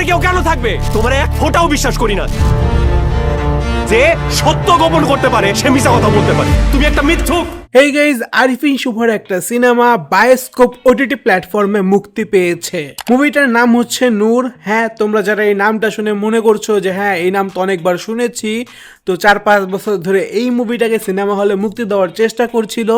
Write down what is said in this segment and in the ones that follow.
এখানে কেউ কেন থাকবে? তোমার এক ফোটাও বিশ্বাস করি না। যে সত্য গোপন করতে পারে, সে মিশা কথা বলতে পারে। তুমি একটা মিথ্যুক। এই গাইজ আরিফিন শুভর একটা সিনেমা বায়োস্কোপ ওটিটি প্ল্যাটফর্মে মুক্তি পেয়েছে। মুভিটার নাম হচ্ছে নূর হ্যাঁ তোমরা যারা এই নামটা শুনে মনে করছ যে হ্যাঁ এই নাম তো অনেকবার শুনেছি তো চার পাঁচ বছর ধরে এই মুভিটাকে সিনেমা হলে মুক্তি দেওয়ার চেষ্টা করছিল।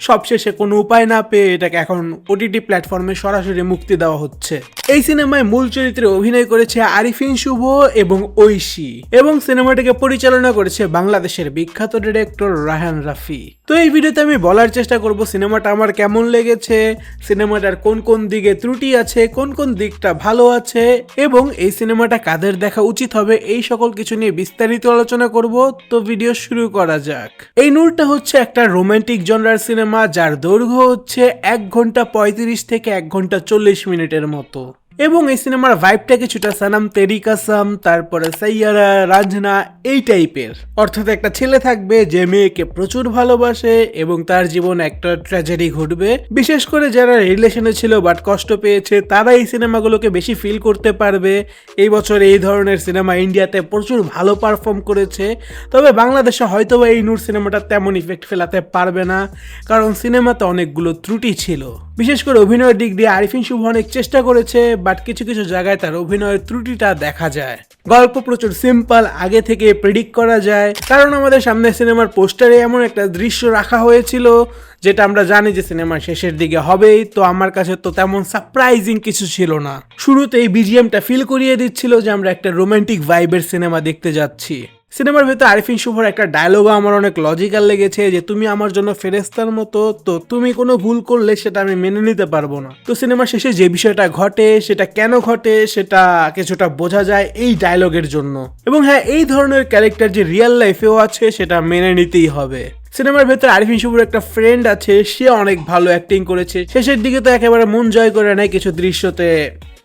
সবশেষে কোনো উপায় না পেয়ে এটাকে এখন ওটিটি প্ল্যাটফর্মে সরাসরি মুক্তি দেওয়া হচ্ছে। এই সিনেমায় মূল চরিত্রে অভিনয় করেছে আরিফিন শুভ এবং ঐশী এবং সিনেমাটিকে পরিচালনা করেছে বাংলাদেশের বিখ্যাত ডিরেক্টর রাহান রাফি। তো এই ভিডিওতে আমি বলার চেষ্টা করব, সিনেমাটা আমার কেমন লেগেছে, সিনেমাটার কোন কোন দিকে ত্রুটি আছে, কোন কোন দিকটা ভালো আছে, এবং এই সিনেমাটা কাদের দেখা উচিত হবে, এই সকল কিছু নিয়ে বিস্তারিত আলোচনা করব। তো ভিডিও শুরু করা যাক। এই নূরটা হচ্ছে একটা রোমান্টিক জনরার সিনেমা যার দৈর্ঘ্য হচ্ছে এক ঘণ্টা পঁয়ত্রিশ থেকে এক ঘণ্টা চল্লিশ মিনিটের মতো। এবং এই সিনেমার ভাইবটা কিছুটা সানাম, তেরি কাসাম, তারপরে সাইয়ারা, রাজনা, এই টাইপের অর্থাৎ একটা ছেলে থাকবে যে মেয়েকে প্রচুর ভালোবাসে এবং তার জীবনে একটা ট্র্যাজেডি ঘটবে। বিশেষ করে যারা রিলেশনে ছিল বাট কষ্ট পেয়েছে, তারা এই সিনেমাগুলোকে বেশি ফিল করতে পারবে। এই বছর এই ধরনের সিনেমা ইন্ডিয়াতে প্রচুর ভালো পারফর্ম করেছে। তবে বাংলাদেশে হয়তো এই নূর সিনেমাটা তেমন ইফেক্ট ফেলাতে পারবে না, কারণ সিনেমাতে অনেকগুলো ত্রুটি ছিল। বিশেষ করে অভিনয়ের দিক দিয়ে আরিফিন শুভ অনেক চেষ্টা করেছে বাট কিছু কিছু জায়গায় তার অভিনয়ের ত্রুটিটা দেখা যায়। গল্প প্রচুর সিম্পল আগে থেকে প্রেডিক্ট করা যায়। কারণ আমাদের সামনে সিনেমার পোস্টারে এমন একটা দৃশ্য রাখা হয়েছিল, যেটা আমরা জানি যে সিনেমার শেষের দিকে হবেই, তো আমার কাছে তো তেমন সারপ্রাইজিং কিছু ছিল না। শুরুতেই বিজিএমটা ফিল করিয়ে দিচ্ছিল যে আমরা একটা রোমান্টিক ভাইবের সিনেমা দেখতে যাচ্ছি। সিনেমার ভেতর আরিফিন শুভর একটা ডায়লগও আমার অনেক লজিক্যাল লেগেছে যে তুমি আমার জন্য ফেরেস্তার মতো, তো তুমি কোনো ভুল করলে সেটা আমি মেনে নিতে পারব না। তো সিনেমার শেষে যে বিষয়টা ঘটে, সেটা কেন ঘটে, সেটা কিছুটা বোঝা যায় এই ডায়লগের জন্য। এবং হ্যাঁ এই ধরনের ক্যারেক্টার যে রিয়েল লাইফেও আছে, সেটা মেনে নিতেই হবে। সিনেমার ভেতর আরিফিন শুভর একটা ফ্রেন্ড আছে, সে অনেক ভালো অ্যাক্টিং করেছে। শেষের দিকে তো একেবারে মন জয় করে নেয় কিছু দৃশ্যতে।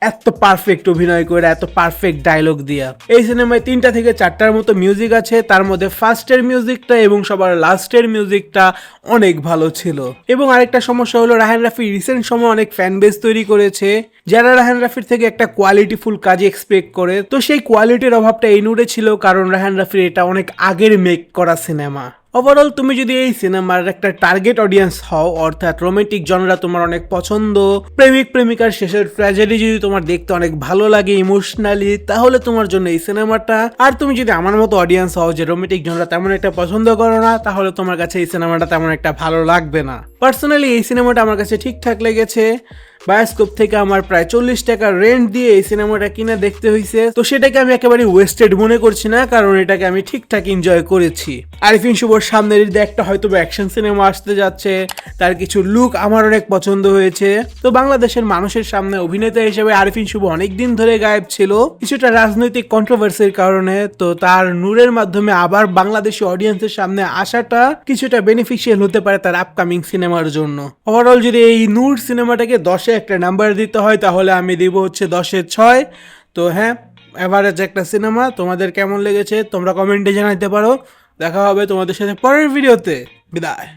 এত পারফেক্ট অভিনয় করে, এত পারফেক্ট ডায়লগ দিয়া। এই সিনেমায় তিনটা থেকে চারটার মতো মিউজিক আছে, তার মধ্যে ফার্স্টের মিউজিকটা এবং সবার লাস্টের মিউজিকটা অনেক ভালো ছিল। এবং আরেকটা সমস্যা হলো রাহান রাফি রিসেন্ট সময় অনেক ফ্যান বেস তৈরি করেছে। যারা রাহান রাফির থেকে একটা কোয়ালিটিফুল কাজ এক্সপেক্ট করে, তো সেই কোয়ালিটির অভাবটা এই নুরে ছিল, কারণ রাহান রাফির এটা অনেক আগের মেক করা সিনেমা ওভারঅল তুমি যদি এই সিনেমার একটা টার্গেট অডিয়েন্স হও, অর্থাৎ রোমান্টিক জনরা তোমার অনেক পছন্দ, প্রেমিক, প্রেমিকার শেষের ট্র্যাজেডি যদি তোমার দেখতে অনেক ভালো লাগে ইমোশনালি তাহলে তোমার জন্য এই সিনেমাটা আর তুমি যদি আমার মতো অডিয়েন্স হও যে রোমান্টিক জনরা তেমন একটা পছন্দ করো না, তাহলে তোমার কাছে এই সিনেমাটা তেমন একটা ভালো লাগবে না। পার্সোনালি এই সিনেমাটা আমার কাছে ঠিকঠাক লেগেছে। বায়োস্কোপ থেকে আমার প্রায় চল্লিশ টাকা রেন্ট দিয়ে এই সিনেমাটা কিনে দেখতে হয়েছে তো সেটাকে আমি একেবারে ওয়েস্টেড মনে করছি না, কারণ এটাকে আমি ঠিকঠাক এনজয় করেছি। আরিফিন শুভর সামনের ঈদে একটা হয়তো অ্যাকশন সিনেমা আসতে যাচ্ছে, তার কিছু লুক আমার অনেক পছন্দ হয়েছে। তো বাংলাদেশের মানুষের সামনে অভিনেতা হিসেবে আরিফিন শুভ অনেক দিন ধরে গায়েব ছিল, কিছুটা রাজনৈতিক কন্ট্রোভার্সির কারণে। তো তার নূরের মাধ্যমে আবার বাংলাদেশি অডিয়েন্সের সামনে আসাটা কিছুটা বেনিফিশিয়াল হতে পারে তার আপকামিং সিনেমার জন্য। ওভারঅল যদি এই নূর সিনেমাটাকে দশে একটা নাম্বার দিতে হয়, তাহলে আমি দিব হচ্ছে দশের ছয়। তো হ্যাঁ এভারেজ একটা সিনেমা তোমাদের কেমন লেগেছে তোমরা কমেন্টে জানাতে পারো। দেখা হবে তোমাদের সাথে পরের ভিডিওতে বিদায়।